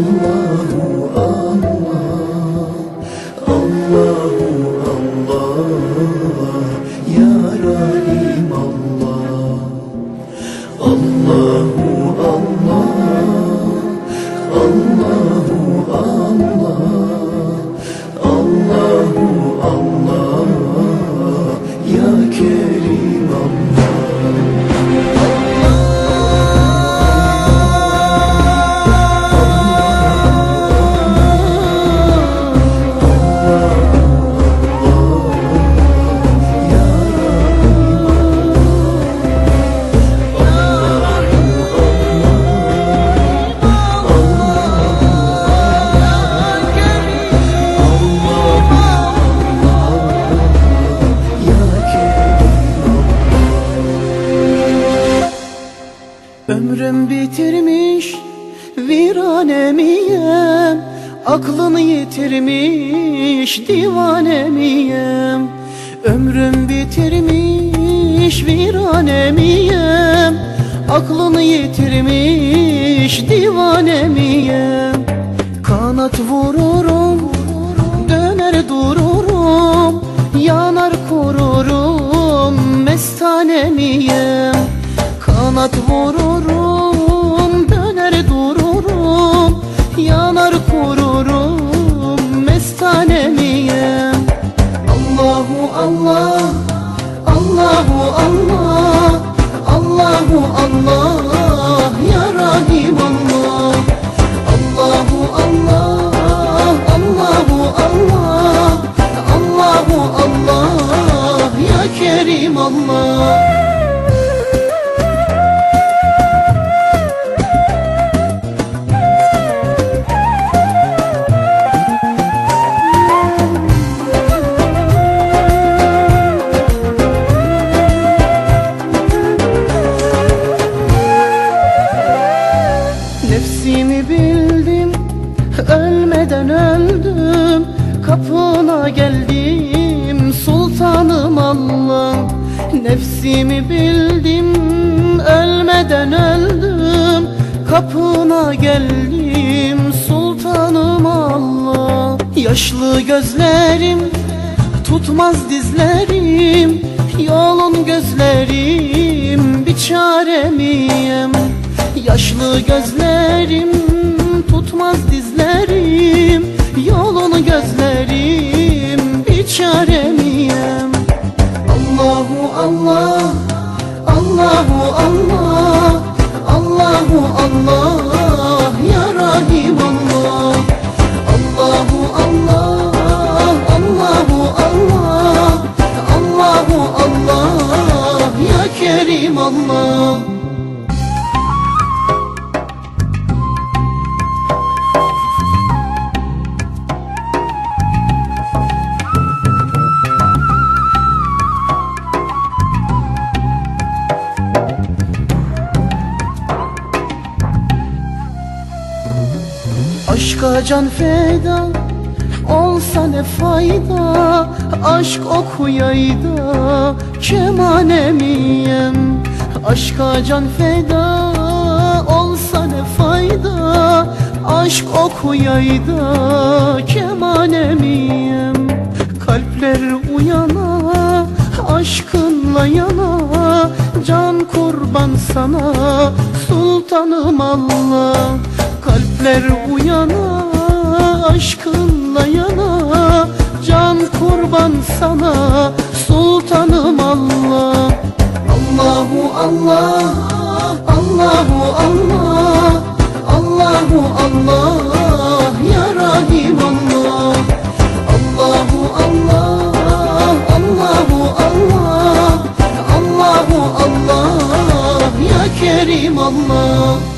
Allahu Ömrüm bitirmiş viranemiyem. Aklını yitirmiş divanemiyem. Ömrüm bitirmiş viranemiyem. Aklını yitirmiş divanemiyem. Kanat vururum döner dururum. Yanar kururum mestanemiyem Kanat vururum Kerim Allah. Nefsimi bildim Ölmeden öldüm Kapına geldim Allah Nefsimi bildim Ölmeden öldüm. Kapına geldim Sultanım Allah. Yaşlı gözlerim Tutmaz dizlerim. Yolun gözlerim Bir çaremiyim Yaşlı gözlerim tutmaz dizlerim. Yolunu gözlerim bir çaremiyem Allah Allahu Allah Allahu Allah Ya Rahim Allah. Allahu Allah Allahu Allah Allahu Allah Ya Kerim Allah Aşka can feda olsa ne fayda? Aşk okuyayda kemanemiyem Aşka can feda olsa ne fayda? Aşk okuyayda kemanemiyem Kalpler uyana aşkınla yana Can kurban sana sultanım Allah Kalpler uyana aşkınla yana. Can kurban sana sultanım Allah. Allahu Allah Allahu Allah Allahu Allah Ya Rahim Allah. Allahu Allah Allahu Allah Allahu Allah Ya Kerim Allah